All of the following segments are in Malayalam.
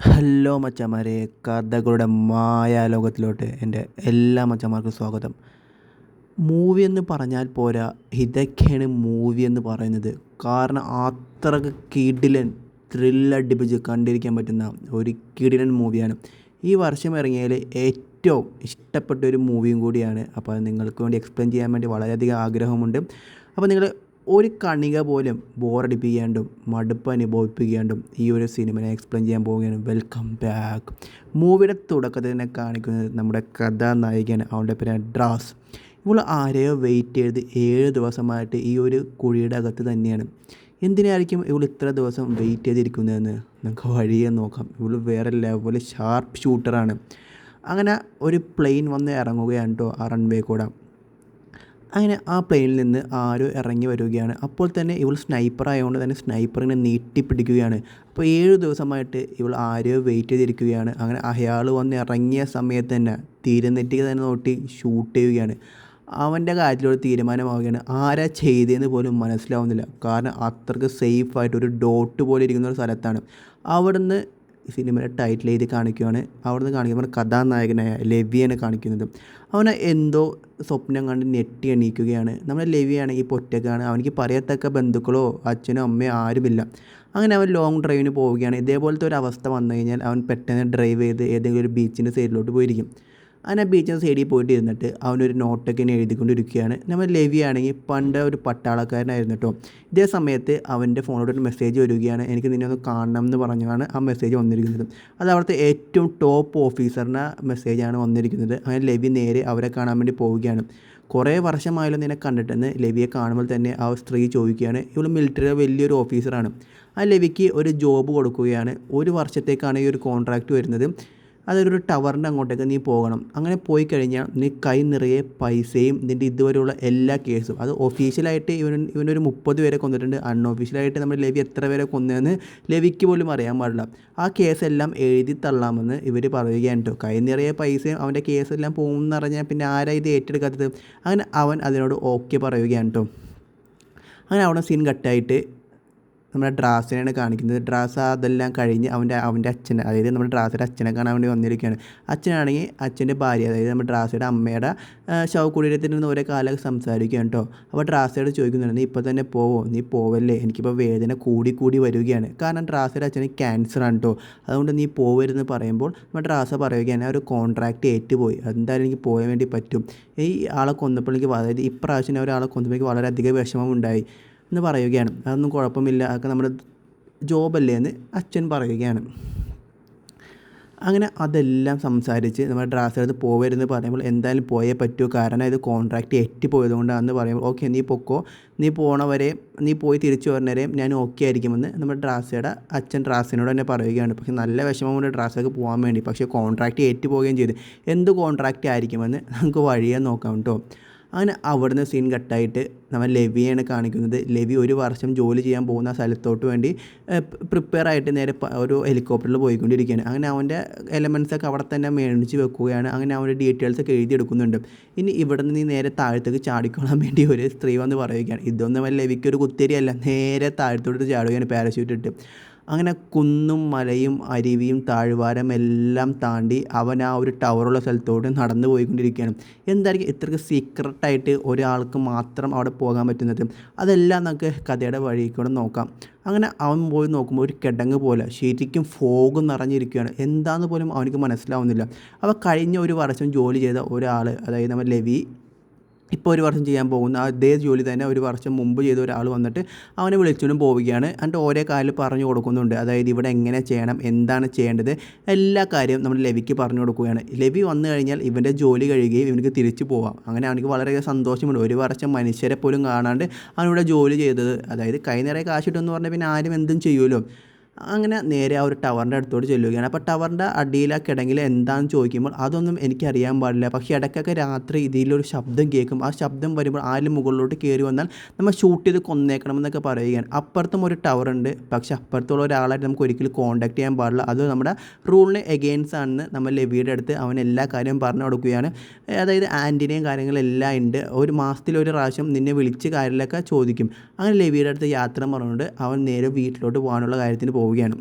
ഹലോ മച്ചന്മാരെ കഥകളുടെ മായാലോകത്തിലോട്ട് എന്റെ എല്ലാ മച്ചന്മാർക്കും സ്വാഗതം. മൂവി എന്ന് പറഞ്ഞാൽ പോരാ ഇതൊക്കെയാണ് മൂവി എന്ന് പറയുന്നത്. കാരണം അത്രയ്ക്ക് കിടിലൻ ത്രില്ലടിപ്പിച്ച് കണ്ടിരിക്കാൻ പറ്റുന്ന ഒരു കിഡിലൻ മൂവിയാണ്. ഈ വർഷം ഇറങ്ങിയതിൽ ഏറ്റവും ഇഷ്ടപ്പെട്ട ഒരു മൂവിയും കൂടിയാണ്. അപ്പോൾ നിങ്ങൾക്ക് വേണ്ടി എക്സ്പ്ലെയിൻ ചെയ്യാൻ വേണ്ടി വളരെയധികം ആഗ്രഹമുണ്ട്. അപ്പോൾ നിങ്ങൾ ഒരു കണിക പോലും ബോറടിപ്പിക്കാണ്ടും മടുപ്പ് അനുഭവിപ്പിക്കാണ്ടും ഈ ഒരു സിനിമയെ എക്സ്പ്ലെയിൻ ചെയ്യാൻ പോവുകയാണ്. വെൽക്കം ബാക്ക് മൂവിയുടെ തുടക്കത്തിൽ തന്നെ കാണിക്കുന്നത് നമ്മുടെ കഥാനായികയാണ് അവളുടെ പേരാണ് ഡ്രാസ്. ഇവൾ ആരെയോ വെയിറ്റ് ചെയ്ത് ഏഴ് ദിവസമായിട്ട് ഈ ഒരു കുഴിയുടെ അകത്ത് തന്നെയാണ്. എന്തിനായിരിക്കും ഇവൾ ഇത്ര ദിവസം വെയിറ്റ് ചെയ്തിരിക്കുന്നതെന്ന് നമുക്ക് വഴിയെ നോക്കാം. ഇവൾ വേറെ ലെവൽ ഷാർപ്പ് ഷൂട്ടറാണ് അങ്ങനെ ഒരു പ്ലെയിൻ വന്ന് ഇറങ്ങുകയാണ് കേട്ടോ ആ റൺവേ കൂടെ. അങ്ങനെ ആ പ്ലെയിനിൽ നിന്ന് ആരോ ഇറങ്ങി വരികയാണ്. അപ്പോൾ തന്നെ ഇവൾ സ്നൈപ്പർ ആയതുകൊണ്ട് തന്നെ സ്നൈപ്പറിനെ നീട്ടിപ്പിടിക്കുകയാണ്. അപ്പോൾ ഏഴ് ദിവസമായിട്ട് ഇവൾ ആരെയോ വെയിറ്റ് ചെയ്തിരിക്കുകയാണ്. അങ്ങനെ അയാൾ വന്ന് ഇറങ്ങിയ സമയത്ത് തന്നെ തീരനെറ്റിക്ക് തന്നെ നോട്ടി ഷൂട്ട് ചെയ്യുകയാണ്. അവന്റെ കാര്യത്തിലൊരു തീരുമാനമാവുകയാണ്. ആരാ ചെയ്തതെന്ന് പോലും മനസ്സിലാവുന്നില്ല. കാരണം അത്രയ്ക്ക് സേഫായിട്ട് ഒരു ഡോട്ട് പോലെ ഇരിക്കുന്ന ഒരു സ്ഥലത്താണ്. അവിടുന്ന് സിനിമയുടെ ടൈറ്റിൽ എഴുതി കാണിക്കുകയാണ് അവിടുന്ന് കാണിക്കുമ്പോൾ കഥാനായകനായ ലവിയാണ് കാണിക്കുന്നത്. അവനെ എന്തോ സ്വപ്നം കണ്ട് ഞെട്ടി എണീക്കുകയാണ്. നമ്മുടെ ലവിയാണെങ്കിൽ ഒറ്റക്കാണ് അവനിക്ക് പറയത്തക്ക ബന്ധുക്കളോ അച്ഛനോ അമ്മയോ ആരുമില്ല. അങ്ങനെ അവൻ ലോങ് ഡ്രൈവിന് പോവുകയാണ്. ഇതേപോലത്തെ ഒരു അവസ്ഥ വന്നു കഴിഞ്ഞാൽ അവൻ പെട്ടെന്ന് ഡ്രൈവ് ചെയ്ത് ഏതെങ്കിലും ഒരു ബീച്ചിന്റെ സൈഡിലോട്ട് പോയിരിക്കും. അങ്ങനെ ബീച്ചിന്റെ സൈഡിൽ പോയിട്ട് ഇരുന്നിട്ട് അവനൊരു നോട്ടൊക്കെ എഴുതിക്കൊണ്ടിരിക്കുകയാണ്. നമ്മൾ ലെവി ആണെങ്കിൽ പണ്ട് ഒരു പട്ടാളക്കാരനായിരുന്നു കേട്ടോ. ഇതേ സമയത്ത് അവന്റെ ഫോണിലോട്ട് ഒരു മെസ്സേജ് വരികയാണ്. എനിക്ക് നിന്നെ ഒന്ന് കാണണം എന്ന് പറഞ്ഞാണ് ആ മെസ്സേജ് വന്നിരിക്കുന്നത്. അത് അവിടുത്തെ ഏറ്റവും ടോപ്പ് ഓഫീസറിന്റെ മെസ്സേജാണ് വന്നിരിക്കുന്നത്. അങ്ങനെ ലെവി നേരെ അവരെ കാണാൻ വേണ്ടി പോവുകയാണ്. കുറേ വർഷമായാലും നിന്നെ കണ്ടിട്ടെന്ന് ലെവിയെ കാണുമ്പോൾ തന്നെ ആ സ്ത്രീ ചോദിക്കുകയാണ്. ഇവൾ മിലിറ്ററിയിലെ വലിയൊരു ഓഫീസറാണ് ആ ലെവിക്ക് ഒരു ജോബ് കൊടുക്കുകയാണ്. ഒരു വർഷത്തേക്കാണ് ഈ ഒരു കോൺട്രാക്റ്റ് വരുന്നത്. അതൊരു ടവറിന്റെ അങ്ങോട്ടേക്ക് നീ പോകണം. അങ്ങനെ പോയി കഴിഞ്ഞാൽ നീ കൈ നിറയെ പൈസയും നിന്റെ ഇതുവരെയുള്ള എല്ലാ കേസും. അത് ഒഫീഷ്യലായിട്ട് ഇവൻ ഇവനൊരു മുപ്പത് പേരെ കൊന്നിട്ടുണ്ട്. അൺഒഫീഷ്യലായിട്ട് നമ്മുടെ ലവി എത്ര പേരെ കൊന്നതെന്ന് ലവിക്ക് പോലും അറിയാൻ പാടില്ല. ആ കേസെല്ലാം എഴുതി തള്ളാമെന്ന് ഇവർ പറയുകയാണ് കേട്ടോ കൈ നിറയെ പൈസയും അവന്റെ കേസെല്ലാം പോകുമെന്ന് പറഞ്ഞാൽ പിന്നെ ആരാ ഇത് ഏറ്റെടുക്കാത്തത്? അങ്ങനെ അവൻ അതിനോട് ഓക്കെ പറയുകയാണ് കേട്ടോ അങ്ങനെ അവിടെ സീൻ കട്ടായിട്ട് നമ്മുടെ ഡ്രാസിനെയാണ് കാണിക്കുന്നത്. ഡ്രാസ അതെല്ലാം കഴിഞ്ഞ് അവന്റെ അവന്റെ അച്ഛനെ അതായത് നമ്മുടെ ഡ്രാസയുടെ അച്ഛനെ കാണാൻ വേണ്ടി വന്നിരിക്കുകയാണ്. അച്ഛനാണെങ്കിൽ അച്ഛന്റെ ഭാര്യ അതായത് നമ്മുടെ ഡ്രാസയുടെ അമ്മയുടെ ശവകുടീരത്തിൽ നിന്ന് ഓരോ കാലം സംസാരിക്കുകയാണ് കേട്ടോ. അപ്പോൾ ഡ്രാസയോട് ചോദിക്കുന്നുണ്ട് നീ ഇപ്പോൾ തന്നെ പോവോ? നീ പോവല്ലേ? എനിക്കിപ്പോൾ വേദന കൂടി കൂടി വരികയാണ്. കാരണം ഡ്രാസയുടെ അച്ഛന് ക്യാൻസറാണ് കേട്ടോ. അതുകൊണ്ട് നീ പോവരുതെന്ന് പറയുമ്പോൾ നമ്മുടെ ഡ്രാസ പറയുകയാണ് ഒരു കോൺട്രാക്റ്റ് ഏറ്റുപോയി. എന്തായാലും എനിക്ക് പോകാൻ വേണ്ടി പറ്റും. ഈ ആളെ കൊന്നപ്പോൾ എനിക്ക് അതായത് ഇപ്രാവശ്യം ഒരാളെ കൊന്നപ്പോൾ എനിക്ക് വളരെയധികം വിഷമമുണ്ടായി. എന്ന് പറയുകയാണ്. അതൊന്നും കുഴപ്പമില്ല. അതൊക്കെ നമ്മുടെ ജോബല്ലേ എന്ന് അച്ഛൻ പറയുകയാണ്. അങ്ങനെ അതെല്ലാം സംസാരിച്ച് നമ്മുടെ ഡ്രാസ് എടുത്ത് പോവരുതെന്ന് പറയുമ്പോൾ എന്തായാലും പോയേ പറ്റൂ. കാരണം ഇത് കോൺട്രാക്റ്റ് എറ്റിപ്പോയതുകൊണ്ടാണെന്ന് പറയുമ്പോൾ ഓക്കെ നീ പൊക്കോ. നീ പോണവരെ നീ പോയി തിരിച്ചു വരുന്നവരെയും ഞാൻ ഓക്കെ ആയിരിക്കുമെന്ന് നമ്മുടെ ഡ്രാസയുടെ അച്ഛൻ ഡ്രാസിനോട് തന്നെ പറയുകയാണ്. പക്ഷെ നല്ല വിഷമമുണ്ട് ഡ്രാസ്സൊക്കെ പോകാൻ വേണ്ടി. പക്ഷേ കോൺട്രാക്റ്റ് ഏറ്റുപോവുകയും ചെയ്തു. എന്ത് കോൺട്രാക്റ്റ് ആയിരിക്കുമെന്ന് നമുക്ക് വഴിയെ നോക്കാം കേട്ടോ അങ്ങനെ അവിടുന്ന് സീൻ കട്ടായിട്ട് നമ്മൾ ലെവിയാണ് കാണിക്കുന്നത്. ലെവി ഒരു വർഷം ജോലി ചെയ്യാൻ പോകുന്ന സ്ഥലത്തോട്ട് വേണ്ടി പ്രിപ്പയർ ആയിട്ട് നേരെ ഒരു ഹെലികോപ്റ്ററിൽ പോയിക്കൊണ്ടിരിക്കുകയാണ്. അങ്ങനെ അവന്റെ എലമെൻസൊക്കെ അവിടെ തന്നെ മേടിച്ച് വെക്കുകയാണ്. അങ്ങനെ അവന്റെ ഡീറ്റെയിൽസ് ഒക്കെ എഴുതിയെടുക്കുന്നുണ്ട് ഇനി ഇവിടെ നിന്ന് നേരെ താഴത്തേക്ക് ചാടിക്കോളാൻ വേണ്ടി ഒരു സ്ത്രീ വന്ന് പറയുകയാണ്. ഇതൊന്നും ലെവിക്ക് ഒരു കുത്തിരിയല്ല. നേരെ താഴത്തോട്ട് ചാടുകയാണ് പാരച്യൂട്ട് ഇട്ട്. അങ്ങനെ കുന്നും മലയും അരുവിയും താഴ്വാരം എല്ലാം താണ്ടി അവൻ ആ ഒരു ടവറുള്ള സ്ഥലത്തോട്ട് നടന്നു പോയിക്കൊണ്ടിരിക്കുകയാണ്. എന്തായിരിക്കും ഇത്രയ്ക്ക് സീക്രട്ടായിട്ട് ഒരാൾക്ക് മാത്രം അവിടെ പോകാൻ പറ്റുന്നത്? അതെല്ലാം നമുക്ക് കഥയുടെ വഴി കൂടെ നോക്കാം. അങ്ങനെ അവൻ പോയി നോക്കുമ്പോൾ ഒരു കിടങ്ങ് പോലെ ശരിക്കും ഫോഗ് നിറഞ്ഞിരിക്കുകയാണ്. എന്താണെന്ന് പോലും അവനക്ക് മനസ്സിലാവുന്നില്ല. അപ്പോൾ കഴിഞ്ഞ ഒരു വർഷം ജോലി ചെയ്ത ഒരാൾ അതായത് നമ്മൾ ലവി ഇപ്പോൾ ഒരു വർഷം ചെയ്യാൻ പോകുന്ന അതേ ജോലി തന്നെ ഒരു വർഷം മുമ്പ് ചെയ്ത ഒരാൾ വന്നിട്ട് അവനെ വിളിച്ചുകൊണ്ടും പോവുകയാണ്. എന്നിട്ട് ഓരോ കാലിൽ പറഞ്ഞു കൊടുക്കുന്നുണ്ട്. അതായത് ഇവിടെ എങ്ങനെ ചെയ്യണം എന്താണ് ചെയ്യേണ്ടത് എല്ലാ കാര്യവും നമ്മൾ ലവിക്ക് പറഞ്ഞു കൊടുക്കുകയാണ്. ലവി വന്നു കഴിഞ്ഞാൽ ഇവന്റെ ജോലി കഴിയുകയും ഇവനക്ക് തിരിച്ചു പോവാം. അങ്ങനെ അവനക്ക് വളരെയധികം സന്തോഷമുണ്ട്. ഒരു വർഷം മനുഷ്യരെ പോലും കാണാണ്ട് അവനിവിടെ ജോലി ചെയ്തത്. അതായത് കൈ നിറയെ കാശിട്ടെന്ന് പറഞ്ഞാൽ പിന്നെ ആരും എന്തും ചെയ്യുമല്ലോ. അങ്ങനെ നേരെ ആ ഒരു ടവറിന്റെ അടുത്തോട്ട് ചെല്ലുകയാണ്. അപ്പോൾ ടവറിന്റെ അടിയിൽ കിടങ്ങിൽ എന്താണെന്ന് ചോദിക്കുമ്പോൾ അതൊന്നും എനിക്കറിയാൻ പാടില്ല. പക്ഷേ ഇടയ്ക്കൊക്കെ രാത്രി ഇതിലൊരു ശബ്ദം കേൾക്കും. ആ ശബ്ദം വരുമ്പോൾ ആരും മുകളിലോട്ട് കയറി വന്നാൽ നമ്മൾ ഷൂട്ട് ചെയ്ത് കൊന്നേക്കണമെന്നൊക്കെ പറയുകയാണ്. അപ്പുറത്തും ഒരു ടവർ ഉണ്ട് പക്ഷേ അപ്പുറത്തുള്ള ഒരാളായിട്ട് നമുക്ക് ഒരിക്കലും കോൺടാക്ട് ചെയ്യാൻ പാടില്ല. അത് നമ്മുടെ റൂളിന് എഗെയിൻസ് ആണെന്ന് നമ്മൾ ലെവിയുടെ അടുത്ത് അവൻ എല്ലാ കാര്യവും പറഞ്ഞു കൊടുക്കുകയാണ്. അതായത് ആന്റിനെയും കാര്യങ്ങളെല്ലാം ഉണ്ട്. ഒരു മാസത്തിൽ ഒരു പ്രാവശ്യം നിന്നെ വിളിച്ച് കാര്യങ്ങളൊക്കെ ചോദിക്കും. അങ്ങനെ ലെവിയുടെ അടുത്ത് യാത്ര പറഞ്ഞുകൊണ്ട് അവൻ നേരെ വീട്ടിലോട്ട് പോകാനുള്ള കാര്യത്തിന് പോകും. പോവുകയാണ്.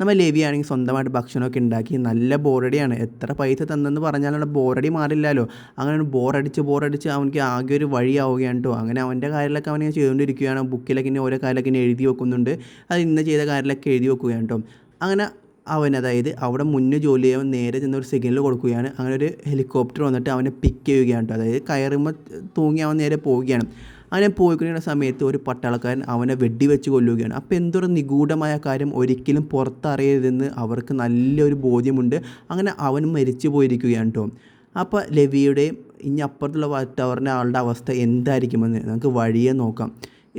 നമ്മൾ ലെവി ആണെങ്കിൽ സ്വന്തമായിട്ട് ഭക്ഷണമൊക്കെ ഉണ്ടാക്കി നല്ല ബോറടിയാണ്. എത്ര പൈസ തന്നെന്ന് പറഞ്ഞാലും അവിടെ ബോറടി മാറില്ലല്ലോ. അങ്ങനെ ബോറടിച്ച് ബോറടിച്ച് അവനക്ക് ആകെ ഒരു വഴിയാവുകയാണ് കേട്ടോ അങ്ങനെ അവന്റെ കാര്യങ്ങളൊക്കെ അവനെ ചെയ്തുകൊണ്ടിരിക്കുകയാണ്. ബുക്കിലൊക്കെ ഇനി ഓരോ കാര്യമൊക്കെ ഇനി എഴുതി വെക്കുന്നുണ്ട്. അത് ഇന്ന് ചെയ്ത കാര്യങ്ങളൊക്കെ എഴുതി വെക്കുകയാണ് കേട്ടോ അങ്ങനെ അവൻ അതായത് അവിടെ മുന്നേ ജോലി ചെയ്യാൻ നേരെ ചെന്ന് ഒരു സിഗ്നൽ കൊടുക്കുകയാണ്. അങ്ങനെ ഒരു ഹെലികോപ്റ്റർ വന്നിട്ട് അവനെ പിക്ക് ചെയ്യുകയാണ് കേട്ടോ അതായത് കയറുമ്പോൾ തൂങ്ങി അവൻ നേരെ പോവുകയാണ്. അങ്ങനെ പോയിക്കൊണ്ടിരുന്ന സമയത്ത് ഒരു പട്ടാളക്കാരൻ അവനെ വെടിവെച്ച് കൊല്ലുകയാണ്. അപ്പോൾ എന്തൊരു നിഗൂഢമായ കാര്യം ഒരിക്കലും പുറത്തറിയരുതെന്ന് അവർക്ക് നല്ലൊരു ബോധ്യമുണ്ട്. അങ്ങനെ അവൻ മരിച്ചു പോയിരിക്കുകയാണ് കേട്ടോ അപ്പോൾ ലവിയുടെയും ഇനി അപ്പുറത്തുള്ള ടവറിന്റെ ആളുടെ അവസ്ഥ എന്തായിരിക്കുമെന്ന് നമുക്ക് വഴിയെ നോക്കാം.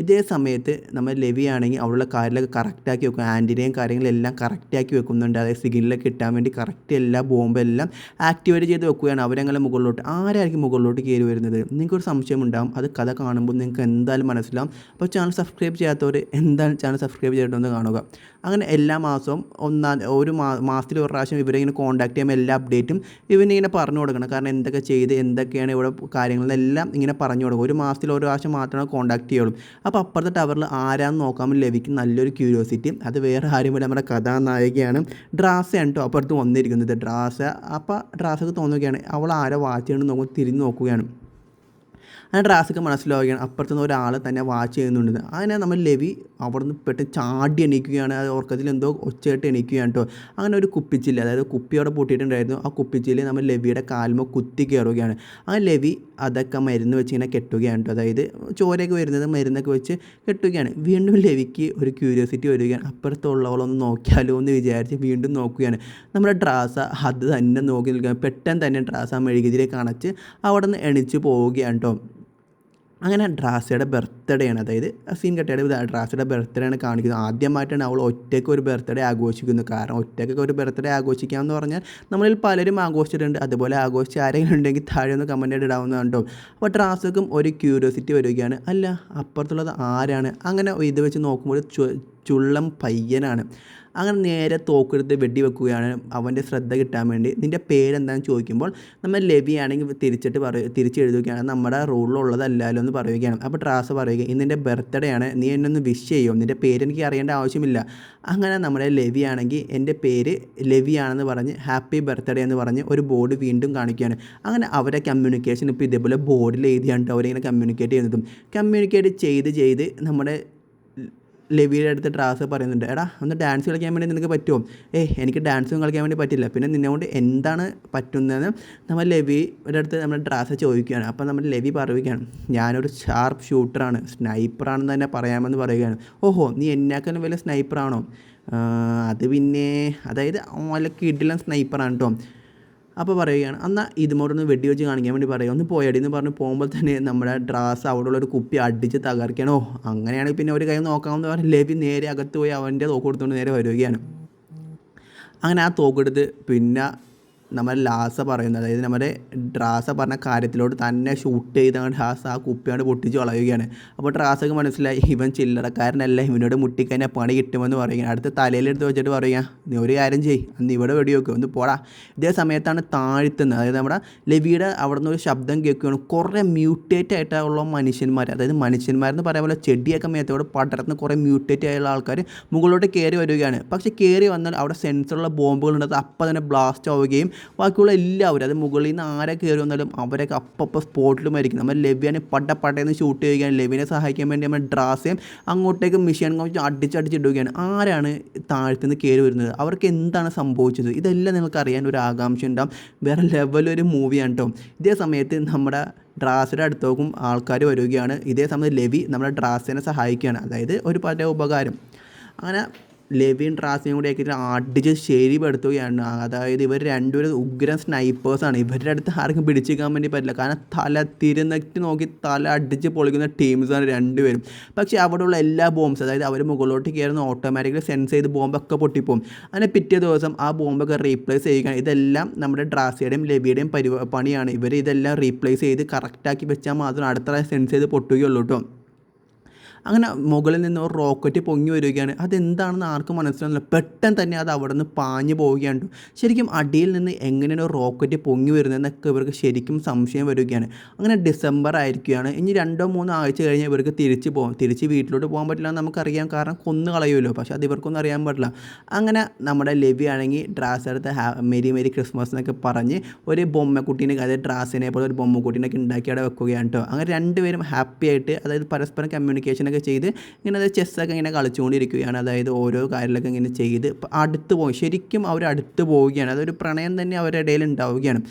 ഇതേ സമയത്ത് നമ്മൾ ലെവി ആണെങ്കിൽ അവിടെയുള്ള കാര്യങ്ങളൊക്കെ കറക്റ്റാക്കി വെക്കും. ആന്റിനെയും കാര്യങ്ങളെല്ലാം കറക്റ്റാക്കി വെക്കുന്നുണ്ട്. അതായത് സിഗ്നലൊക്കെ കിട്ടാൻ വേണ്ടി കറക്റ്റ് എല്ലാ ബോംബെല്ലാം ആക്ടിവേറ്റ് ചെയ്ത് വെക്കുകയാണ് അവരങ്ങനെ മുകളിലോട്ട്. ആരായിരിക്കും മുകളിലോട്ട് കയറി വരുന്നത്? നിങ്ങൾക്കൊരു സംശയം ഉണ്ടാകും അത് കഥ കാണുമ്പോൾ നിങ്ങൾക്ക് എന്തായാലും മനസ്സിലാവും. അപ്പോൾ ചാനൽ സബ്സ്ക്രൈബ് ചെയ്യാത്തവർ എന്താണ് ചാനൽ സബ്സ്ക്രൈബ് ചെയ്തിട്ടൊന്ന് കാണുക. അങ്ങനെ എല്ലാ മാസവും ഒന്നാം ഒരു മാസത്തിൽ ഒരു പ്രാവശ്യം ഇവരെ ഇങ്ങനെ കോൺടാക്ട് ചെയ്യുമ്പോൾ എല്ലാ അപ്ഡേറ്റും ഇവനിങ്ങനെ പറഞ്ഞു കൊടുക്കണം. കാരണം എന്തൊക്കെ ചെയ്ത് എന്തൊക്കെയാണ് ഇവിടെ കാര്യങ്ങളെല്ലാം ഇങ്ങനെ പറഞ്ഞു കൊടുക്കും ഒരു മാസത്തിൽ ഒരു പ്രാവശ്യം മാത്രമേ കോൺടാക്ട് ചെയ്യുള്ളൂ. അപ്പോൾ അപ്പുറത്തെ ടവറിൽ ആരാന്ന് നോക്കാൻ ലഭിക്കും നല്ലൊരു ക്യൂരിയോസിറ്റി അത് വേറെ ആരുമില്ല നമ്മുടെ കഥാനായികയാണ് ഡ്രാസയാണ് കേട്ടോ അപ്പുറത്ത് വന്നിരിക്കുന്നത്. ഡ്രാസ. അപ്പോൾ ഡ്രാസക്ക് തോന്നുകയാണ് അവൾ ആരെ വാച്ച് ചെയ്യണമെന്ന് നോക്കുമ്പോൾ തിരിഞ്ഞ് നോക്കുകയാണ്. അങ്ങനെ ഡ്രാസൊക്കെ മനസ്സിലാവുകയാണ്. അപ്പുറത്തുനിന്ന് ഒരാൾ തന്നെ വാച്ച് ചെയ്യുന്നുണ്ട്. അങ്ങനെ നമ്മൾ ലെവി അവിടെ നിന്ന് പെട്ടെന്ന് ചാടി എണീക്കുകയാണ്. അത് ഓർക്കത്തിൽ എന്തോ ഒച്ചയായിട്ട് എണീക്കുകയാണ് കേട്ടോ അങ്ങനെ ഒരു കുപ്പിച്ചില്ല അതായത് കുപ്പി അവിടെ പൊട്ടിയിട്ടുണ്ടായിരുന്നു. ആ കുപ്പിച്ചിൽ നമ്മൾ ലെവിയുടെ കാൽമ കുത്തി കയറുകയാണ്. ആ ലെവി അതൊക്കെ മരുന്ന് വെച്ച് ഇങ്ങനെ കെട്ടുകയാണ് കേട്ടോ അതായത് ചോരയൊക്കെ വരുന്നത് മരുന്നൊക്കെ വെച്ച് കെട്ടുകയാണ്. വീണ്ടും ലെവിക്ക് ഒരു ക്യൂരിയോസിറ്റി വരികയാണ്. അപ്പുറത്തുള്ളവളൊന്ന് നോക്കിയാലോ എന്ന് വിചാരിച്ച് വീണ്ടും നോക്കുകയാണ്. നമ്മുടെ ഡ്രാസ അത് തന്നെ നോക്കി നിൽക്കുകയാണ്. പെട്ടെന്ന് തന്നെ ഡ്രാസ മെഴുകുതിരിയെ കണച്ച് അവിടെ നിന്ന് എണിച്ച് പോവുകയാണ് കേട്ടോ അങ്ങനെ ഡ്രാസയുടെ ബർത്ത്ഡേ ആണ്. അതായത് സീൻ കട്ടയുടെ ഡ്രാസയുടെ ബർത്ത്ഡേ ആണ് കാണിക്കുന്നത്. ആദ്യമായിട്ടാണ് അവൾ ഒറ്റയ്ക്ക് ഒരു ബർത്ത്ഡേ ആഘോഷിക്കുന്നത്. കാരണം ഒറ്റയ്ക്കൊക്കെ ഒരു ബർത്ത്ഡേ ആഘോഷിക്കാമെന്ന് പറഞ്ഞാൽ നമ്മളിൽ പലരും ആഘോഷിച്ചിട്ടുണ്ട്. അതുപോലെ ആഘോഷിച്ച് ആരെങ്കിലും ഉണ്ടെങ്കിൽ താഴെ ഒന്ന് കമന്റ് ആയിട്ട് ഇടാവുന്നതാണ് അപ്പോൾ ഡ്രാസക്കും ഒരു ക്യൂരിയോസിറ്റി വരികയാണ്. അല്ല അപ്പുറത്തുള്ളത് ആരാണ്? അങ്ങനെ ഇത് വെച്ച് നോക്കുമ്പോൾ ചുള്ളം പയ്യനാണ്. അങ്ങനെ നേരെ തോക്കെടുത്ത് വെടിവെക്കുകയാണ് അവന്റെ ശ്രദ്ധ കിട്ടാൻ വേണ്ടി. നിന്റെ പേരെന്താണെന്ന് ചോദിക്കുമ്പോൾ നമ്മൾ ലവിയാണെങ്കിൽ തിരിച്ചിട്ട് പറയും തിരിച്ചെഴുതുകയാണ് നമ്മുടെ റൂളിലുള്ളതല്ലല്ലോ എന്ന് പറയുകയാണ്. അപ്പോൾ ട്രാസ് പറയുക ഇന്ന് നിന്റെ ബർത്ത്ഡേ ആണ് നീ എന്നെ ഒന്ന് വിഷ് ചെയ്യും? നിന്റെ പേര് എനിക്ക് അറിയേണ്ട ആവശ്യമില്ല. അങ്ങനെ നമ്മുടെ ലവിയാണെങ്കിൽ എന്റെ പേര് ലവിയാണെന്ന് പറഞ്ഞ് ഹാപ്പി ബർത്ത്ഡേ എന്ന് പറഞ്ഞ് ഒരു ബോർഡ് വീണ്ടും കാണിക്കുകയാണ്. അങ്ങനെ അവരെ കമ്മ്യൂണിക്കേഷൻ ഇപ്പോൾ ഇതേപോലെ ബോർഡിൽ എഴുതിയാണ് അവരിങ്ങനെ കമ്മ്യൂണിക്കേറ്റ് ചെയ്യുന്നതും. കമ്മ്യൂണിക്കേറ്റ് ചെയ്ത് ചെയ്ത് നമ്മുടെ ലവിയുടെ അടുത്ത് ട്രാസ് പറയുന്നുണ്ട് എടാ ഒന്ന് ഡാൻസ് കളിക്കാൻ വേണ്ടി നിനക്ക് പറ്റുമോ ഏയ് എനിക്ക് ഡാൻസും കളിക്കാൻ വേണ്ടി പറ്റില്ല. പിന്നെ നിന്നെ കൊണ്ട് എന്താണ് പറ്റുന്നതെന്ന് നമ്മൾ ലവിയുടെ അടുത്ത് നമ്മൾ ട്രാസ് ചോദിക്കുകയാണ്. അപ്പോൾ നമ്മൾ ലവി പറയുകയാണ് ഞാനൊരു ഷാർപ്പ് ഷൂട്ടറാണ് സ്നൈപ്പറാണെന്ന് തന്നെ പറയാമെന്ന് പറയുകയാണ്. ഓഹോ നീ എന്നെക്കാളും വലിയ സ്നൈപ്പറാണോ അത് പിന്നെ അതായത് നല്ല കിഡിലൻ സ്നൈപ്പറാണ് കേട്ടോ അപ്പോൾ പറയുകയാണ് എന്നാൽ ഇതുമോടൊന്ന് വെടി വെച്ച് കാണിക്കാൻ വേണ്ടി പറയുക. ഒന്ന് പോയടി എന്ന് പറഞ്ഞ് പോകുമ്പോൾ തന്നെ നമ്മുടെ ഡ്രാസ് അവിടെയുള്ള ഒരു കുപ്പി അടിച്ച് തകർക്കണോ? അങ്ങനെയാണെങ്കിൽ പിന്നെ ഒരു കൈ നോക്കാമെന്ന് പറഞ്ഞ് ലവി നേരെ അകത്ത് പോയി അവന്റെ തോക്ക് കൊടുത്തുകൊണ്ട് നേരെ വരികയാണ്. അങ്ങനെ ആ തോക്കെടുത്ത് പിന്നെ നമ്മൾ ലാസ പറയുന്നത്. അതായത് നമ്മുടെ ഡ്രാസ പറഞ്ഞ കാര്യത്തിലോട്ട് തന്നെ ഷൂട്ട് ചെയ്താണ് ഡ്രാസ ആ കുപ്പിയാണ് പൊട്ടിച്ച് കളയുകയാണ്. അപ്പോൾ ഡ്രാസക്ക് മനസ്സിലായി ഇവൻ ചില്ലറക്കാരനല്ല ഇവനോട് മുട്ടിക്കഴിഞ്ഞാൽ പണി കിട്ടുമെന്ന് പറയുകയാണ്. അടുത്ത തലയിലെടുത്ത് വെച്ചിട്ട് പറയുക നീ ഒരു കാര്യം ചെയ്യ് അന്ന് ഇവിടെ വെടി വെക്കുക ഒന്ന് പോടാ. ഇതേ സമയത്താണ് താഴ്ത്തുന്നത്. അതായത് നമ്മുടെ ലവിയുടെ അവിടെ നിന്ന് ഒരു ശബ്ദം കേൾക്കുകയാണ്. കുറേ മ്യൂട്ടേറ്റ് ആയിട്ടുള്ള മനുഷ്യന്മാർ അതായത് മനുഷ്യന്മാരെന്ന് പറയാൻ പോലെ ചെടിയൊക്കെ മേത്തോട് പടർന്ന് കുറേ മ്യൂട്ടേറ്റ് ആയുള്ള ആൾക്കാർ മുകളിലോട്ട് കയറി വരികയാണ്. പക്ഷേ കയറി വന്നാൽ അവിടെ സെൻസറുള്ള ബോംബുകളുണ്ട് അപ്പം തന്നെ ബ്ലാസ്റ്റ് ആവുകയും ബാക്കിയുള്ള എല്ലാവരും അത് മുകളിൽ നിന്ന് ആരെ കയറി വന്നാലും അവരൊക്കെ അപ്പം സ്പോട്ടിൽ മരിക്കും നമ്മൾ ലവ്യനെ പട്ട പട്ടയെന്ന് ഷൂട്ട് ചെയ്യുകയാണ്. ലെവിനെ സഹായിക്കാൻ വേണ്ടി നമ്മൾ ഡ്രാസയും അങ്ങോട്ടേക്ക് മിഷൻ അടിച്ചടിച്ചിടുകയാണ്. ആരാണ് താഴ്ത്തുനിന്ന് കയറി വരുന്നത്? അവർക്ക് എന്താണ് സംഭവിച്ചത്? ഇതെല്ലാം നിങ്ങൾക്ക് അറിയാൻ ഒരു ആകാംക്ഷ ഉണ്ടാവും. വേറെ ലെവലൊരു മൂവിയാണ് കേട്ടോ ഇതേ സമയത്ത് നമ്മുടെ ഡ്രാസിന്റെ അടുത്തോക്കും ആൾക്കാർ വരികയാണ്. ഇതേ സമയത്ത് ലെവി നമ്മുടെ ഡ്രാസിനെ സഹായിക്കുകയാണ്. അതായത് ഒരു പല ഉപകാരം. അങ്ങനെ ലെവിൻ ട്രാസിനെ കൂടി ആക്കിയിട്ട് അടിച്ച് ശരിപ്പെടുത്തുകയാണ്. അതായത് ഇവർ രണ്ടുപേരും ഉഗ്രൻ സ്നൈപ്പേഴ്സാണ് ഇവരുടെ അടുത്ത് ആർക്കും പിടിച്ചിരിക്കാൻ വേണ്ടി പറ്റില്ല. കാരണം തല തിരുനെറ്റ് നോക്കി തല അടിച്ച് പൊളിക്കുന്ന ടീംസാണ് രണ്ടുപേരും. പക്ഷേ അവിടെയുള്ള എല്ലാ ബോംബ്സ് അതായത് അവർ മുകളിലോട്ട് കയറുന്ന ഓട്ടോമാറ്റിക്കലി സെൻസ് ചെയ്ത് ബോംബൊക്കെ പൊട്ടിപ്പോവും. അങ്ങനെ പിറ്റേ ദിവസം ആ ബോംബൊക്കെ റീപ്ലേസ് ചെയ്യുകയാണ് ഇതെല്ലാം നമ്മുടെ ഡ്രാസിയുടെയും ലെവിയുടെയും പരി പണിയാണ്. ഇവർ ഇതെല്ലാം റീപ്ലേസ് ചെയ്ത് കറക്റ്റാക്കി വെച്ചാൽ മാത്രം അടുത്ത സെൻസ് ചെയ്ത് പൊട്ടുകയുള്ളൂ കേട്ടോ അങ്ങനെ മുകളിൽ നിന്ന് ഒരു റോക്കറ്റ് പൊങ്ങി വരികയാണ്. അതെന്താണെന്ന് ആർക്കും മനസ്സിലാകുന്നില്ല പെട്ടെന്ന് തന്നെ അത് അവിടെ നിന്ന് പാഞ്ഞു പോവുകയാണ് ശരിക്കും അടിയിൽ നിന്ന് എങ്ങനെയാണ് റോക്കറ്റ് പൊങ്ങി വരുന്നതെന്നൊക്കെ ഇവർക്ക് ശരിക്കും സംശയം വരികയാണ്. അങ്ങനെ ഡിസംബർ ആയിരിക്കുകയാണ്. ഇനി രണ്ടോ മൂന്നോ ആഴ്ച കഴിഞ്ഞ് ഇവർക്ക് തിരിച്ച് പോകും തിരിച്ച് വീട്ടിലോട്ട് പോകാൻ പറ്റില്ല എന്ന് നമുക്കറിയാം. കാരണം കൊന്നു കളയുമല്ലോ. പക്ഷേ അത് ഇവർക്കൊന്നും അറിയാൻ പറ്റില്ല. അങ്ങനെ നമ്മുടെ ലെവി ആണെങ്കിൽ ഡ്രാസ് എടുത്ത് മേരി മെരി ക്രിസ്മസ് എന്നൊക്കെ പറഞ്ഞ് ഒരു ബൊമ്മക്കുട്ടീനെ അതായത് ഡ്രാസിനെ പോലെ ഒരു ബൊമ്മക്കുട്ടീനൊക്കെ ഉണ്ടാക്കി അവിടെ വെക്കുകയാണ് കേട്ടോ. അങ്ങനെ രണ്ടുപേരും ഹാപ്പി ആയിട്ട് അതായത് പരസ്പരം കമ്മ്യൂണിക്കേഷനൊക്കെ ചെയ്ത് ഇങ്ങനെ ചെസ്സൊക്കെ ഇങ്ങനെ കളിച്ചുകൊണ്ടിരിക്കുകയാണ്. അതായത് ഓരോ കാര്യങ്ങളൊക്കെ ഇങ്ങനെ ചെയ്ത് അടുത്ത് പോകും ശരിക്കും അവർ അടുത്ത് പോവുകയാണ്. അതൊരു പ്രണയം തന്നെ അവരുടെ ഇടയിൽ ഉണ്ടാവുകയാണ്.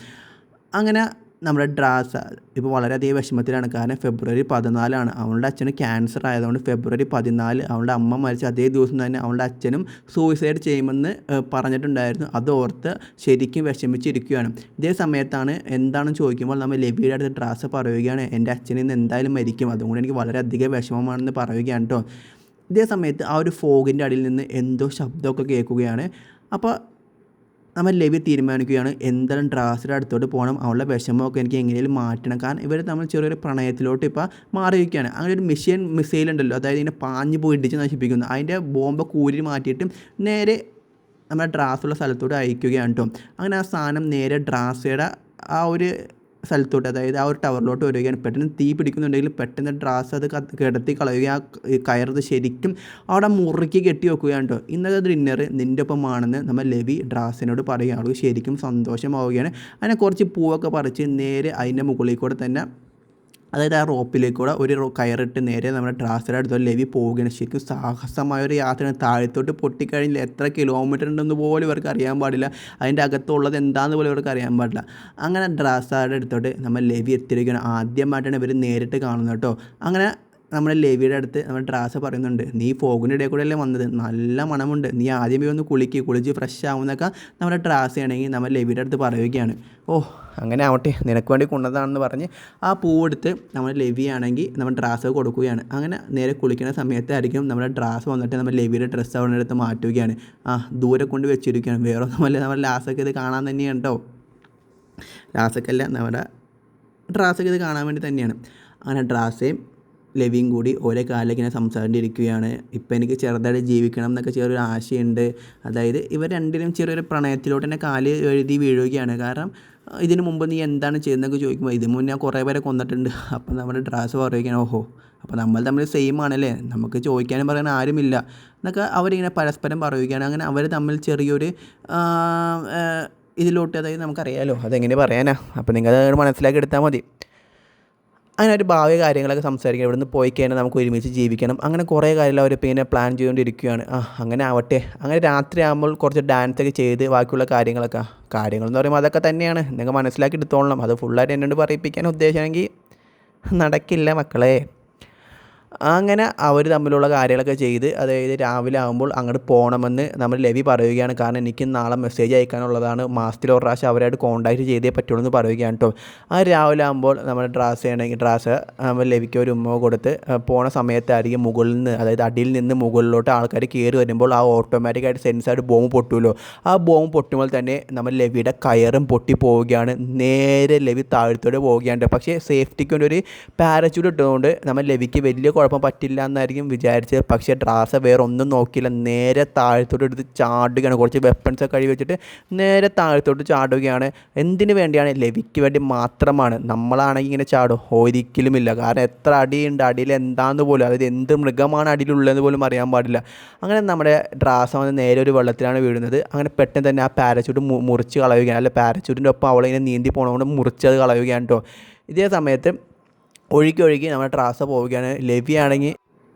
അങ്ങനെ നമ്മുടെ ഡ്രാസ ഇപ്പോൾ വളരെയധികം വിഷമത്തിലാണ്. കാരണം ഫെബ്രുവരി പതിനാലാണ്. അവളുടെ അച്ഛന് ക്യാൻസർ ആയതുകൊണ്ട് ഫെബ്രുവരി പതിനാല് അവളുടെ അമ്മ മരിച്ച അതേ ദിവസം തന്നെ അവളുടെ അച്ഛനും സൂയിസൈഡ് ചെയ്യുമെന്ന് പറഞ്ഞിട്ടുണ്ടായിരുന്നു. അത് ഓർത്ത് ശരിക്കും വിഷമിച്ചിരിക്കുകയാണ്. ഇതേ സമയത്താണ് എന്താണെന്ന് ചോദിക്കുമ്പോൾ നമ്മൾ ലബിയുടെ അടുത്ത് ഡ്രാസ പറയുകയാണ് എന്റെ അച്ഛനിൽ എന്തായാലും മരിക്കും. അതുകൊണ്ട് എനിക്ക് വളരെയധികം വിഷമമാണെന്ന് പറയുകയാണ് കേട്ടോ ഇതേ സമയത്ത് ആ ഒരു ഫോഗിന്റെ അടിയിൽ നിന്ന് എന്തോ ശബ്ദമൊക്കെ കേൾക്കുകയാണ്. അപ്പോൾ നമ്മൾ ലവി തീരുമാനിക്കുകയാണ്. എന്തായാലും ഡ്രാസിന്റെ അടുത്തോട്ട് പോകണം. അവളുടെ വിഷമമൊക്കെ എനിക്ക് എങ്ങനെയും മാറ്റണം. കാരണം ഇവർ നമ്മൾ ചെറിയൊരു പ്രണയത്തിലോട്ട് ഇപ്പോൾ മാറിയിരിക്കുകയാണ്. അങ്ങനെ ഒരു മിഷൻ മിസൈൽ ഉണ്ടല്ലോ. അതായത് ഇതിനെ പാഞ്ഞ് പോയി ഇടിച്ച് നശിപ്പിക്കുന്നു. അതിന്റെ ബോംബ് കൂരി മാറ്റിയിട്ട് നേരെ നമ്മുടെ ഡ്രാസുള്ള സ്ഥലത്തോട്ട് അയക്കുകയാണ് കേട്ടോ അങ്ങനെ ആ സാധനം നേരെ ഡ്രാസയുടെ ആ ഒരു സ്ഥലത്തോട്ട് അതായത് ആ ഒരു ടവറിലോട്ട് വരികയാണ്. പെട്ടെന്ന് തീ പിടിക്കുന്നുണ്ടെങ്കിൽ പെട്ടെന്ന് ഡ്രാസ് അത് കിടത്തി കളയുകയും ആ കയറത് ശരിക്കും അവിടെ മുറുക്കി കെട്ടി വെക്കുകയാണ് കേട്ടോ ഇന്നത്തെ ഡിന്നർ നിന്റെ ഒപ്പമാണെന്ന് നമ്മൾ ലവി ഡ്രാസിനോട് പറയുകയാണ്. ശരിക്കും സന്തോഷമാവുകയാണ്. അതിനെ കുറച്ച് പൂവൊക്കെ പറിച്ച് നേരെ അതിന്റെ മുകളിൽ കൂടെ തന്നെ അതായത് ആ റോപ്പിലേക്കൂടെ ഒരു കയറിട്ട് നേരെ നമ്മുടെ ഡ്രാസിന്റെ അടുത്ത് ലെവി പോവുകയാണ്. ശരിക്കും സാഹസമായ ഒരു യാത്രയാണ്. താഴത്തോട്ട് പൊട്ടിക്കഴിഞ്ഞാൽ എത്ര കിലോമീറ്റർ ഉണ്ടെന്ന് പോലും ഇവർക്ക് അറിയാൻ പാടില്ല. അതിന്റെ അകത്തുള്ളത് എന്താണെന്ന് പോലും ഇവർക്ക് അറിയാൻ പാടില്ല. അങ്ങനെ ഡ്രാസാരുടെ അടുത്തോട്ട് നമ്മൾ ലെവി എത്തിയിരിക്കുകയാണ്. ആദ്യമായിട്ടാണ് ഇവർ നേരിട്ട് കാണുന്നത് കേട്ടോ. അങ്ങനെ നമ്മുടെ ലെവിയുടെ അടുത്ത് നമ്മുടെ ഡ്രാസ് പറയുന്നുണ്ട് നീ ഫോഗിന്റെ ഇടയിൽ കൂടെ അല്ലേ വന്നത്? നല്ല മണമുണ്ട്. നീ ആദ്യമേ ഒന്ന് കുളിക്ക് കുളിച്ച് ഫ്രഷ് ആവുന്നൊക്കെ നമ്മുടെ ഡ്രാസ് ആണെങ്കിൽ നമ്മൾ ലെവിയുടെ അടുത്ത് പറയുകയാണ്. ഓ അങ്ങനെ ആവട്ടെ നിനക്ക് വേണ്ടി കൊണ്ടതാണെന്ന് പറഞ്ഞ് ആ പൂവെടുത്ത് നമ്മൾ ലെവിയാണെങ്കിൽ നമ്മൾ ഡ്രാസ് കൊടുക്കുകയാണ്. അങ്ങനെ നേരെ കുളിക്കുന്ന സമയത്തായിരിക്കും നമ്മുടെ ഡ്രാസ് വന്നിട്ട് നമ്മൾ ലെവിയുടെ ഡ്രസ്സ് അവിടെ എടുത്ത് മാറ്റുകയാണ്. ആ ദൂരെ കൊണ്ട് വെച്ചിരിക്കുകയാണ്. വേറെ ഒന്നുമല്ല നമ്മൾ ലാസ്റ്റൊക്കെ ഇത് കാണാൻ തന്നെയാണ് കേട്ടോ നമ്മുടെ ഡ്രാസൊക്കെ ഇത് കാണാൻ വേണ്ടി തന്നെയാണ്. അങ്ങനെ ഡ്രാസയും ലവിയും കൂടി ഒരേ കാലിലേക്ക് ഇങ്ങനെ സംസാരിച്ചിരിക്കുകയാണ്. ഇപ്പം എനിക്ക് ചെറുതായിട്ട് ജീവിക്കണം എന്നൊക്കെ ചെറിയൊരു ആശയുണ്ട്. അതായത് ഇവർ രണ്ടിനും ചെറിയൊരു പ്രണയത്തിലോട്ട് തന്നെ കാൽ എഴുതി വീഴുകയാണ്. കാരണം ഇതിന് മുമ്പ് നീ എന്താണ് ചെയ്യുന്നതൊക്കെ ചോദിക്കുമ്പോൾ ഇതിന് മുന്നേ കുറേ പേരെ കൊന്നിട്ടുണ്ട്. അപ്പം നമ്മുടെ ഡ്രാസ് പറയുകയാണ് ഓഹോ അപ്പോൾ നമ്മൾ തമ്മിൽ സെയിം ആണല്ലേ? നമുക്ക് ചോദിക്കാനും പറയാൻ ആരുമില്ല. എന്നൊക്കെ അവരിങ്ങനെ പരസ്പരം പറയുകയാണ്. അങ്ങനെ അവർ തമ്മിൽ ചെറിയൊരു ഇതിലോട്ട് അതായത് നമുക്കറിയാമല്ലോ അതെങ്ങനെ പറയാനാ? അപ്പോൾ നിങ്ങൾ അത് മനസ്സിലാക്കി എടുത്താൽ മതി. അങ്ങനെ ഒരു ഭാവി കാര്യങ്ങളൊക്കെ സംസാരിക്കണം. ഇവിടുന്ന് പോയി കഴിഞ്ഞാൽ നമുക്ക് ഒരുമിച്ച് ജീവിക്കണം. അങ്ങനെ കുറേ കാര്യങ്ങൾ അവർ ഇങ്ങനെ പ്ലാൻ ചെയ്തുകൊണ്ടിരിക്കുകയാണ്. ആ അങ്ങനെ ആവട്ടെ. അങ്ങനെ രാത്രി ആകുമ്പോൾ കുറച്ച് ഡാൻസൊക്കെ ചെയ്ത് ബാക്കിയുള്ള കാര്യങ്ങളൊക്കെ. കാര്യങ്ങളെന്ന് പറയുമ്പോൾ അതൊക്കെ തന്നെയാണ്. നിങ്ങൾ മനസ്സിലാക്കി എടുത്തോളണം. അത് ഫുള്ളായിട്ട് എന്നോട് പറയിപ്പിക്കാൻ ഉദ്ദേശമാണെങ്കിൽ നടക്കില്ല മക്കളെ. അങ്ങനെ അവർ തമ്മിലുള്ള കാര്യങ്ങളൊക്കെ ചെയ്ത് അതായത് രാവിലെ ആകുമ്പോൾ അങ്ങോട്ട് പോകണമെന്ന് നമ്മൾ ലവി പറയുകയാണ്. കാരണം എനിക്ക് നാളെ മെസ്സേജ് അയക്കാനുള്ളതാണ്. മാസത്തിൽ ഒരു പ്രാവശ്യം അവരായിട്ട് കോൺടാക്റ്റ് ചെയ്തേ പറ്റുള്ളൂ എന്ന് പറയുകയാണ് കേട്ടോ. ആ രാവിലെ ആകുമ്പോൾ നമ്മൾ ഡ്രാസ് ചെയ്യണമെങ്കിൽ ഡ്രാസ് നമ്മൾ ലവിക്ക് ഒരു ഉമ്മ കൊടുത്ത് പോണ സമയത്തായിരിക്കും മുകളിൽ നിന്ന് അതായത് അടിയിൽ നിന്ന് മുകളിലോട്ട് ആൾക്കാർ കയറി വരുമ്പോൾ ആ ഓട്ടോമാറ്റിക്കായിട്ട് സെൻസായിട്ട് ബോംബ് പൊട്ടുമല്ലോ. ആ ബോംബ് പൊട്ടുമ്പോൾ തന്നെ നമ്മൾ ലവിയുടെ കയറും പൊട്ടി പോവുകയാണ്. നേരെ ലവി താഴത്തോട്ട് പോവുകയാണ്. പക്ഷേ സേഫ്റ്റിക്ക് ഒരു പാരച്യൂട്ട് ഇട്ടതുകൊണ്ട് നമ്മൾ ലവിക്ക് വലിയ കുഴപ്പം പറ്റില്ല എന്നായിരിക്കും വിചാരിച്ചത്. പക്ഷേ ഡ്രാസ വേറെ ഒന്നും നോക്കിയില്ല. നേരെ താഴത്തോട്ട് എടുത്ത് ചാടുകയാണ്. കുറച്ച് വെപ്പൺസ് ഒക്കെ വെച്ചിട്ട് നേരെ താഴത്തോട്ട് ചാടുകയാണ്. എന്തിനു വേണ്ടിയാണ്? ലവിക്ക് വേണ്ടി മാത്രമാണ്. നമ്മളാണെങ്കിൽ ഇങ്ങനെ ചാടും. ഒരിക്കലുമില്ല. കാരണം എത്ര അടിയുണ്ട്? അടിയിൽ എന്താണെന്ന് പോലും. അതായത് എന്ത് മൃഗമാണ് അടിയിലുള്ളതെന്ന് പോലും അറിയാൻ പാടില്ല. അങ്ങനെ നമ്മുടെ ഡ്രാസ വന്ന് നേരെ ഒരു വെള്ളത്തിലാണ് വീഴുന്നത്. അങ്ങനെ പെട്ടെന്ന് തന്നെ ആ പാരച്യൂട്ട് മുറിച്ച് കളയുകയാണ്. അല്ല പാരച്യൂട്ടിന്റെ ഒപ്പം അവളിങ്ങനെ നീന്തി പോകണതുകൊണ്ട് മുറിച്ചത് കളയുകയാണ് കേട്ടോ ഇതേ സമയത്ത് ഒഴുകി ഒഴുകി നമ്മുടെ ട്രാസ പോവുകയാണ്. ലവ്യ ആണെങ്കിൽ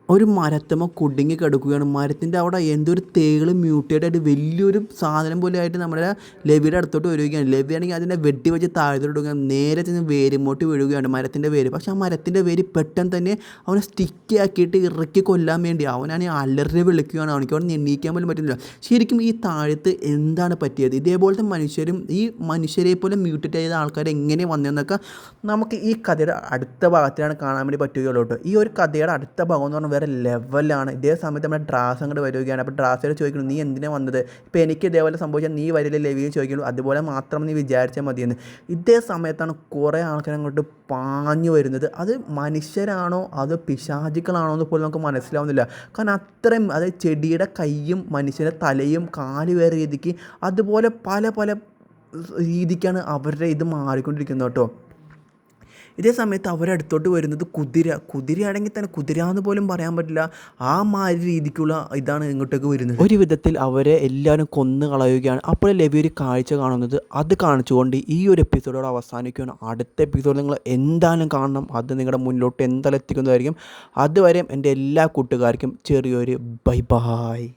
ഒരു മരത്തമ്മ കുടുങ്ങി കിടക്കുകയാണ്. മരത്തിന്റെ അവിടെ എന്തൊരു തേകൾ മ്യൂട്ടേറ്റ് ആയിട്ട് വലിയൊരു സാധനം പോലെ ആയിട്ട് നമ്മുടെ ലവിയുടെ അടുത്തോട്ട് വരികയാണ്. ലവി ആണെങ്കിൽ അതിനെ വെട്ടി വെച്ച് താഴത്തോട്ട് ഇടുകയാണ്. നേരെ ചെന്ന് വേരുമോട്ട് വീഴുകയാണ് മരത്തിന്റെ വേര്. പക്ഷെ ആ മരത്തിന്റെ വേര് പെട്ടെന്ന് തന്നെ അവനെ സ്റ്റിക്കാക്കിയിട്ട് ഇറക്കി കൊല്ലാൻ വേണ്ടി അവനാണെങ്കിൽ അലറി വിളിക്കുകയാണ്. അവനിക്ക് അവിടെ എണ്ണീക്കാൻ പോലും പറ്റുന്നില്ല. ശരിക്കും ഈ താഴത്ത് എന്താണ് പറ്റിയത്? ഇതേപോലത്തെ മനുഷ്യരും ഈ മനുഷ്യരെ പോലെ മ്യൂട്ടേറ്റ് ചെയ്ത ആൾക്കാർ എങ്ങനെ വന്നതെന്നൊക്കെ നമുക്ക് ഈ കഥയുടെ അടുത്ത ഭാഗത്തിലാണ് കാണാൻ വേണ്ടി പറ്റുകയുള്ളൂ കേട്ടോ. ഈ ഒരു കഥയുടെ അടുത്ത ഭാഗം എന്ന് പറഞ്ഞാൽ വേറെ ലെവലാണ് ഇതേ സമയത്ത് നമ്മുടെ ഡ്രാസ് അങ്ങോട്ട് വരികയാണ്. അപ്പോൾ ഡ്രാസോട് ചോദിക്കുന്നു നീ എന്തിനാണ് വന്നത്? ഇപ്പോൾ എനിക്ക് ഇതേപോലെ സംഭവിച്ചാൽ നീ വരില്ല ലെവിയിൽ ചോദിക്കുന്നു. അതുപോലെ മാത്രം നീ വിചാരിച്ചാൽ മതിയെന്ന്. ഇതേ സമയത്താണ് കുറേ ആൾക്കാർ അങ്ങോട്ട് പാഞ്ഞു വരുന്നത്. അത് മനുഷ്യരാണോ? അത് പിശാചുക്കളാണോ എന്ന് പോലും നമുക്ക് മനസ്സിലാവുന്നില്ല. കാരണം അത്രയും അതായത് ചെടിയുടെ കൈയും മനുഷ്യന്റെ തലയും കാൽ വേറെ രീതിക്ക് അതുപോലെ പല പല രീതിക്കാണ് അവരുടെ ഇത് മാറിക്കൊണ്ടിരിക്കുന്നത് കേട്ടോ. ഇതേ സമയത്ത് അവരടുത്തോട്ട് വരുന്നത് കുതിര. കുതിരയാണെങ്കിൽ തന്നെ കുതിര എന്ന് പോലും പറയാൻ പറ്റില്ല. ആ മാതിരി രീതിക്കുള്ള ഇതാണ് ഇങ്ങോട്ടേക്ക് വരുന്നത്. ഒരു വിധത്തിൽ അവരെ എല്ലാവരും കൊന്നു കളയുകയാണ്. അപ്പോൾ ലവി ഒരു കാഴ്ച കാണുന്നത്? അത് കാണിച്ചുകൊണ്ട് ഈ ഒരു എപ്പിസോഡോട് അവസാനിക്കുകയാണ്. അടുത്ത എപ്പിസോഡ് നിങ്ങൾ എന്തായാലും കാണണം. അത് നിങ്ങളുടെ മുന്നിലോട്ട് എന്തായാലും എത്തിക്കുന്നതായിരിക്കും. അതുവരെയും എന്റെ എല്ലാ കൂട്ടുകാർക്കും ചെറിയൊരു ബൈ ബായ്